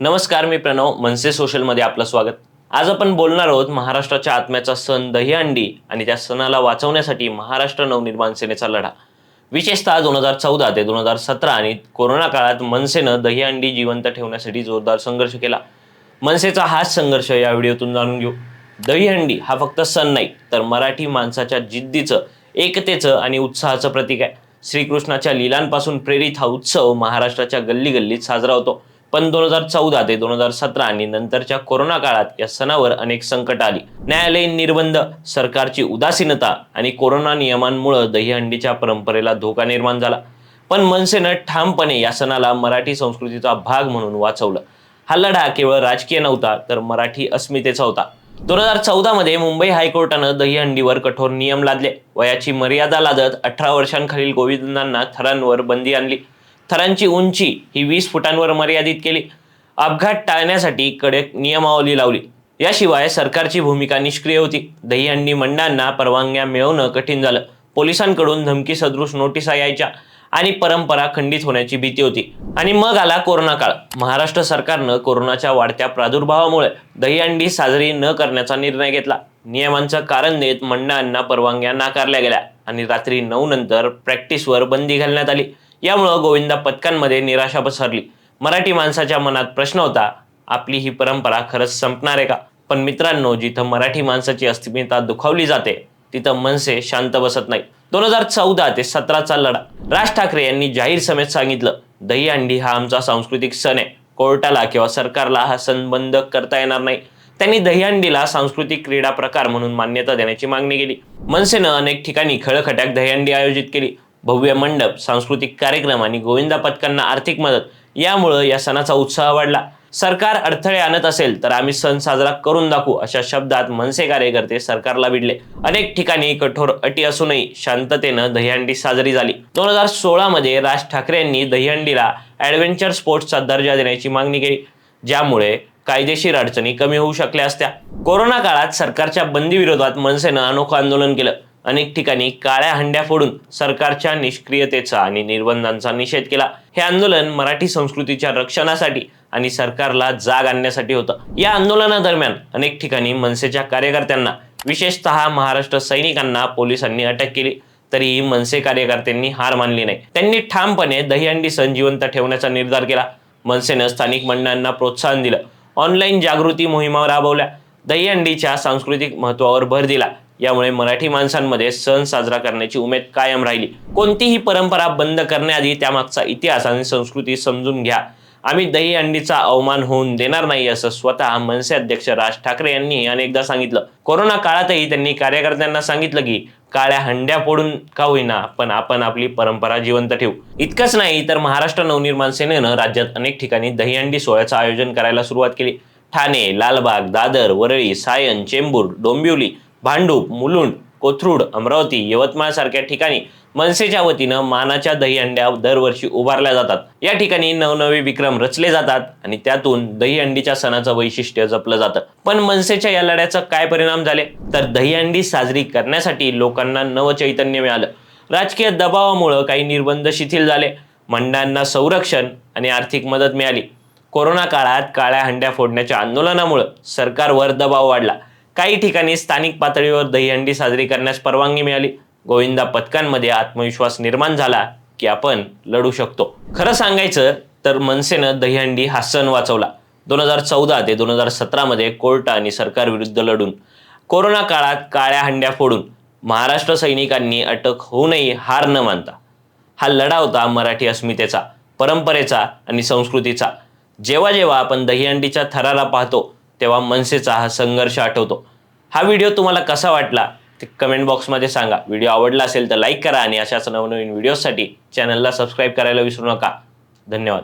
नमस्कार मी प्रणव मनसे सोशलमध्ये आपलं स्वागत. आज आपण बोलणार आहोत महाराष्ट्राच्या आत्म्याचा सण दहीहंडी आणि त्या सणाला वाचवण्यासाठी महाराष्ट्र नवनिर्माण सेनेचा लढा. विशेषतः दोन हजार चौदा ते दोन हजार सतरा आणि कोरोना काळात मनसेनं दहीहंडी जिवंत ठेवण्यासाठी जोरदार संघर्ष केला. मनसेचा हाच संघर्ष या व्हिडिओतून जाणून घेऊ. दहीहंडी हा फक्त सण नाही तर मराठी माणसाच्या जिद्दीचं एकतेचं आणि उत्साहाचं प्रतीक आहे. श्रीकृष्णाच्या लीलांपासून प्रेरित हा उत्सव महाराष्ट्राच्या गल्ली गल्लीत साजरा होतो. पण दोन हजार चौदा ते दोन हजार सतरा आणि नंतरच्या कोरोना काळात या सणावर अनेक संकट आली. न्यायालयीन निर्बंध सरकारची उदासीनता आणि कोरोना नियमांमुळे दहीहंडीच्या परंपरेला धोका निर्माण झाला. पण मनसेनं ठामपणे या सणाला मराठी संस्कृतीचा भाग म्हणून वाचवलं. हा लढा केवळ राजकीय नव्हता तर मराठी अस्मितेचा होता. दोन हजार चौदा मध्ये मुंबई हायकोर्टानं दहीहंडीवर कठोर नियम लादले. वयाची मर्यादा लादत अठरा वर्षांखालील गोविंदांना थरांवर बंदी आणली. थरांची उंची ही वीस फुटांवर मर्यादित केली. अपघात टाळण्यासाठी कडक नियमावली लावली. याशिवाय सरकारची भूमिका निष्क्रिय होती. दहीहंडी मंडळांना परवानग्या मिळवणं कठीण झालं. पोलिसांकडून धमकी सदृश नोटिसा यायच्या आणि परंपरा खंडित होण्याची भीती होती. आणि मग आला कोरोना काळ. महाराष्ट्र सरकारनं कोरोनाच्या वाढत्या प्रादुर्भावामुळे दहीहंडी साजरी न करण्याचा निर्णय घेतला. नियमांचं कारण देत मंडळांना परवानग्या नाकारल्या गेल्या आणि रात्री नऊ नंतर प्रॅक्टिसवर बंदी घालण्यात आली. यामुळं गोविंदा पथकांमध्ये निराशा पसरली. मराठी माणसाच्या मनात प्रश्न होता आपली ही परंपरा खरंच संपणार आहे का? पण मित्रांनो जिथं मराठी माणसाची अस्मिता दुखावली जाते तिथं मनसे शांत बसत नाही दोन हजार चौदा ते सतराचा लढा. राज ठाकरे यांनी जाहीर समेत सांगितलं दहीहंडी हा आमचा सांस्कृतिक सण आहे. कोर्टाला किंवा सरकारला हा सण बंद करता येणार नाही. त्यांनी दहीहंडीला सांस्कृतिक क्रीडा प्रकार म्हणून मान्यता देण्याची मागणी केली. मनसेनं अनेक ठिकाणी खळखट्याक दहीहंडी आयोजित केली. भव्य मंडप सांस्कृतिक कार्यक्रम आणि गोविंदा पथकांना आर्थिक मदत यामुळं या सणाचा उत्साह वाढला. सरकार अडथळे आणत असेल तर आम्ही सण साजरा करून दाखवू अशा शब्दात मनसे कार्यकर्ते सरकारला भिडले. अनेक ठिकाणी कठोर अटी असूनही शांततेनं दहीहंडी साजरी झाली. दोन हजार सोळा मध्ये राज ठाकरे यांनी दहीहंडीला ऍडव्हेंचर स्पोर्ट्सचा दर्जा देण्याची मागणी केली ज्यामुळे कायदेशीर अडचणी कमी होऊ शकल्या असत्या. कोरोना काळात सरकारच्या बंदी विरोधात मनसेनं अनोखं आंदोलन केलं. अनेक ठिकाणी काळ्या हंड्या फोडून सरकारच्या निष्क्रियतेचा आणि निर्बंधांचा निषेध केला. हे आंदोलन मराठी संस्कृतीच्या रक्षणासाठी आणि सरकारला जाग आणण्यासाठी होतं. या आंदोलनादरम्यान अनेक ठिकाणी मनसेच्या कार्यकर्त्यांना विशेषतः महाराष्ट्र सैनिकांना पोलिसांनी अटक केली. तरीही मनसे कार्यकर्त्यांनी हार मानली नाही. त्यांनी ठामपणे दहीहंडी सण जिवंत ठेवण्याचा निर्धार केला. मनसेनं स्थानिक मंडळांना प्रोत्साहन दिलं. ऑनलाईन जागृती मोहिमा राबवल्या. दहीहंडीच्या सांस्कृतिक महत्वावर भर दिला. यामुळे मराठी माणसांमध्ये सण साजरा करण्याची उमेद कायम राहिली. कोणतीही परंपरा बंद करण्याआधी त्यामागचा इतिहास आणि संस्कृती समजून घ्या. आम्ही दहीहंडीचा अवमान होऊन देणार नाही असं स्वतः मनसे अध्यक्ष राज ठाकरे यांनी अनेकदा सांगितलं. कोरोना काळातही त्यांनी कार्यकर्त्यांना सांगितलं की काळ्या हंड्या फोडून का होईना पण आपण आपली परंपरा जिवंत ठेवू. इतकंच नाही तर महाराष्ट्र नवनिर्माण सेनेनं राज्यात अनेक ठिकाणी दहीहंडी सोहळ्याचं आयोजन करायला सुरुवात केली. ठाणे लालबाग दादर वरळी सायन चेंबूर डोंबिवली भांडूप मुलुंड कोथरूड अमरावती यवतमाळ सारख्या ठिकाणी मनसेच्या वतीनं मानाच्या दहीहंड्या दरवर्षी उभारल्या जातात. या ठिकाणी नवनवे विक्रम रचले जातात आणि त्यातून दहीहंडीच्या सणाचं वैशिष्ट्य जपलं जातं. पण मनसेच्या या लढ्याचं काय परिणाम झाले? तर दहीहंडी साजरी करण्यासाठी लोकांना नवचैतन्य मिळालं. राजकीय दबावामुळं काही निर्बंध शिथिल झाले. मंडळांना संरक्षण आणि आर्थिक मदत मिळाली. कोरोना काळात काळ्या हंड्या फोडण्याच्या आंदोलनामुळं सरकारवर दबाव वाढला. काही ठिकाणी स्थानिक पातळीवर दहीहंडी साजरी करण्यास परवानगी मिळाली. गोविंदा पथकांमध्ये आत्मविश्वास निर्माण झाला की आपण लढू शकतो. खरं सांगायचं तर मनसेनं दहीहंडी हा सण वाचवला. दोन हजार चौदा ते दोन हजार सतरामध्ये कोर्ट आणि सरकारविरुद्ध लढून कोरोना काळात काळ्या हंड्या फोडून महाराष्ट्र सैनिकांनी अटक होऊनही हार न मानता. हा लढा होता मराठी अस्मितेचा परंपरेचा आणि संस्कृतीचा. जेव्हा जेव्हा आपण दहीहंडीच्या थराला पाहतो तेव्हा मनसेचा हा संघर्ष आठवतो. हा व्हिडिओ तुम्हाला कसा वाटला ते कमेंट बॉक्समध्ये सांगा. व्हिडिओ आवडला असेल तर लाईक करा आणि अशाच नवनवीन व्हिडिओसाठी चॅनलला सबस्क्राईब करायला विसरू नका. धन्यवाद.